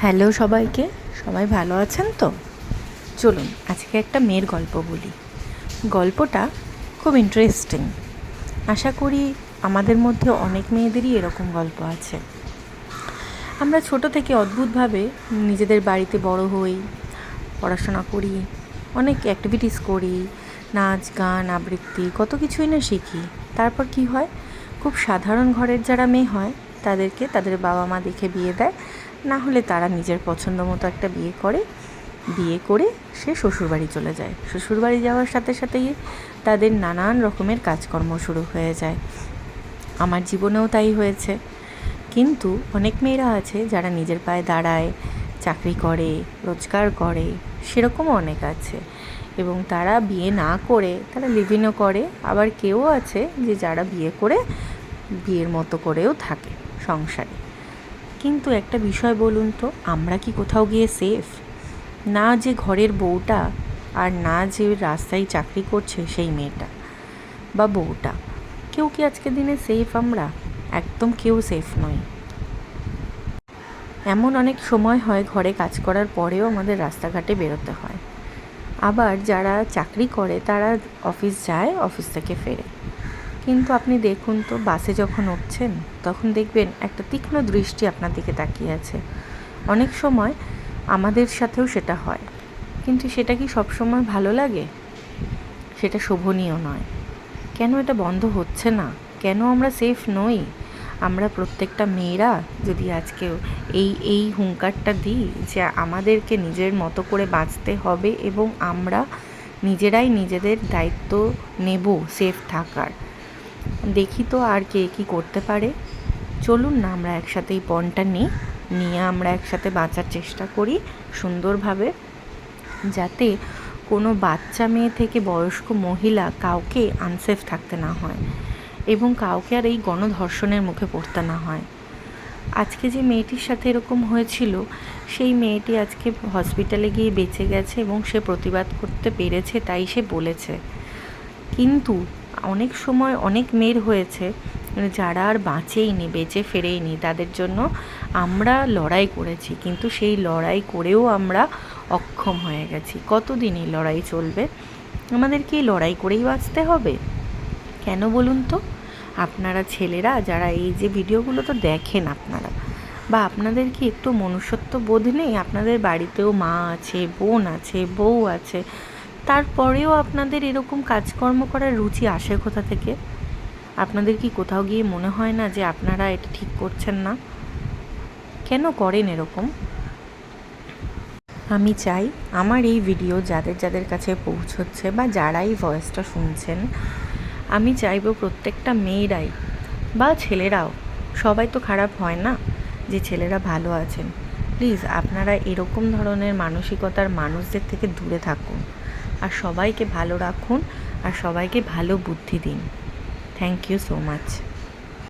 Hello সবাইকে। সবাই ভালো আছেন তো? চলুন, আজকে একটা মেয়ের গল্প বলি। গল্পটা খুব ইন্টারেস্টিং আশা করি আমাদের মধ্যে অনেক মেয়েদেরই এরকম গল্প আছে। আমরা ছোট থেকে অদ্ভুতভাবে নিজেদের বাড়িতে বড় হই, পড়াশোনা করি, অনেক অ্যাক্টিভিটিস করি, নাচ, গান, আবৃত্তি, কত কিছুই না শিখি। তারপর কি হয়? খুব সাধারণ ঘরের যারা মেয়ে হয়, তাদেরকে তাদের বাবা মা দেখে বিয়ে দেয় না হলে তারা নিজের পছন্দ মতো একটা বিয়ে করে বিয়ে করে সে শ্বশুরবাড়ি চলে যায়। শ্বশুরবাড়ি যাওয়ার সাথে সাথেই তাদের নানান রকমের কাজকর্ম শুরু হয়ে যায়। আমার জীবনেও তাই হয়েছে। কিন্তু অনেক মেয়েরা আছে যারা নিজের পায়ে দাঁড়ায়, চাকরি করে, রোজগার করে, সেরকমও অনেক আছে। এবং তারা বিয়ে না করে, তারা লিভিনও করে। আবার কেউ আছে যে যারা বিয়ে করে, বিয়ের মতো করেও থাকে সংসারে। কিন্তু একটা বিষয় বলুন তো, আমরা কি কোথাও গিয়ে সেফ না যে ঘরের বউটা আর না যে রাস্তায় চাকরি করছে সেই মেয়েটা বা বউটা। কেউ কি আজকের দিনে সেফ আমরা? একদম কেউ সেফ নয়। এমন অনেক সময় হয় ঘরে কাজ করার পরেও আমাদের রাস্তাঘাটে বেরোতে হয়। আবার যারা চাকরি করে তারা অফিস যায়, অফিস থেকে ফেরে। কিন্তু আপনি দেখুন তো, বাসে যখন উঠছেন, তখন দেখবেন একটা তীক্ষ্ণ দৃষ্টি আপনার দিকে তাকিয়ে আছে। অনেক সময় আমাদের সাথেও সেটা হয়। কিন্তু সেটা কি সবসময় ভালো লাগে? সেটা শোভনীয় নয়। কেন এটা বন্ধ হচ্ছে না? কেন আমরা সেফ নই? আমরা প্রত্যেকটা মেয়েরা যদি আজকেও এই এই হুঙ্কারটা দিই যে আমাদেরকে নিজের মতো করে বাঁচতে হবে এবং আমরা নিজেরাই নিজেদের দায়িত্ব নেব সেফ থাকার। দেখি তো আর কে কী করতে পারে। চলুন না আমরা একসাথে এই পণটা নিই। নিয়ে আমরা একসাথে বাঁচার চেষ্টা করি সুন্দরভাবে, যাতে কোনো বাচ্চা মেয়ে থেকে বয়স্ক মহিলা কাউকে আনসেফ থাকতে না হয় এবং কাউকে আর এই গণধর্ষণের মুখে পড়তে না হয়। আজকে যে মেয়েটির সাথে এরকম হয়েছিল, সেই মেয়েটি আজকে হসপিটালে গিয়ে বেঁচে গেছে এবং সে প্রতিবাদ করতে পেরেছে, তাই সে বলেছে। কিন্তু অনেক সময় অনেক মেয়ের হয়েছে যারা আর বাঁচেইনি বেঁচে ফেরেইনি তাদের জন্য আমরা লড়াই করেছি। কিন্তু সেই লড়াই করেও আমরা অক্ষম হয়ে গেছি। কতদিন এই লড়াই চলবে? আমাদেরকে এই লড়াই করেই বাঁচতে হবে। কেন বলুন তো? আপনারা ছেলেরা, যারা এই যে ভিডিওগুলো তো দেখেন আপনারা, বা আপনাদের কি একটু মনুষ্যত্ব বোধ নেই? আপনাদের বাড়িতেও মা আছে, বোন আছে, বউ আছে তারপরেও আপনাদের এরকম কাজকর্ম করার রুচি আসে কোথা থেকে? আপনাদের কি কোথাও গিয়ে মনে হয় না যে আপনারা এটা ঠিক করছেন না? কেন করেন এরকম? আমি চাই আমার এই ভিডিও যাদের যাদের কাছে পৌঁছচ্ছে বা যারাই ভয়েসটা শুনছেন, আমি চাইব প্রত্যেকটা মেয়েরাই বা ছেলেরাও, সবাই তো খারাপ হয় না যে ছেলেরা ভালো আছেন। প্লিজ আপনারা এরকম ধরনের মানসিকতার মানুষদের থেকে দূরে থাকুন। আর সবাইকে ভালো রাখুন আর সবাইকে ভালো বুদ্ধি দিন। Thank you so much